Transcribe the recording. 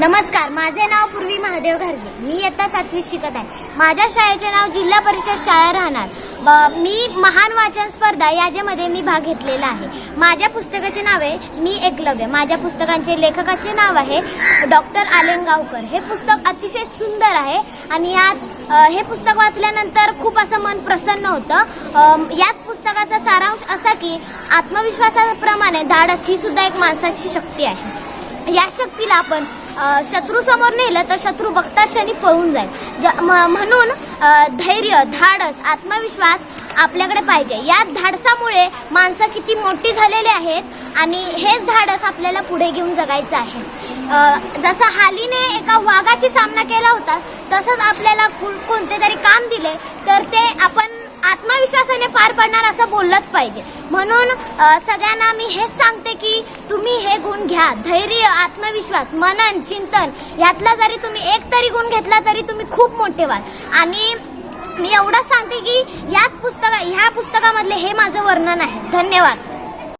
नमस्कार माझे नाव पूर्वी महादेव घारगे. मी इयत्ता सातवीत शिकत आहे. माझ्या शाळेचे नाव जिल्हा परिषद शाळा राहणार. ब- मी महान वाचन स्पर्धा याच्यामध्ये मी भाग घेतलेला आहे. माझ्या पुस्तकाचे नाव आहे मी एकलव्य. माझ्या पुस्तकांचे लेखकाचे नाव आहे डॉक्टर आलेंगावकर हे पुस्तक अतिशय सुंदर आहे आणि यात हे पुस्तक वाचल्यानंतर खूप असं मन प्रसन्न होतं. याच पुस्तकाचा सारांश असा की आत्मविश्वासाप्रमाणे धाडस ही सुद्धा एक माणसाची शक्ती आहे. या शक्तीला आपण शत्रूसमोर शत्रू समोर नेलं तर शत्रू बघता क्षणी पळून जाईल. ज- म- म्हणून धैर्य धाडस आत्मविश्वास आपल्याकडे पाहिजे. या धाडसामुळे माणसं किती मोठी झालेली आहेत आणि हेच धाडस आपल्याला पुढे घेऊन जगायचं आहे. जसं हालीने एका वाघाशी सामना केला होता तसंच आपल्याला कोणते तरी काम दिले तर ते आपण आत्मविश्वासाने पार पडणार असं बोललंच पाहिजे. म्हणून सगळ्यांना मी हेच सांगते की तुम्ही हे गुण घ्या. धैर्य आत्मविश्वास मनन चिंतन यातला जरी तुम्ही एक तरी गुण घेतला तरी तुम्ही खूप मोठे व्हाल. आणि मी एवढंच सांगते की याच पुस्तका ह्या पुस्तकामधले हे माझं वर्णन आहे. धन्यवाद.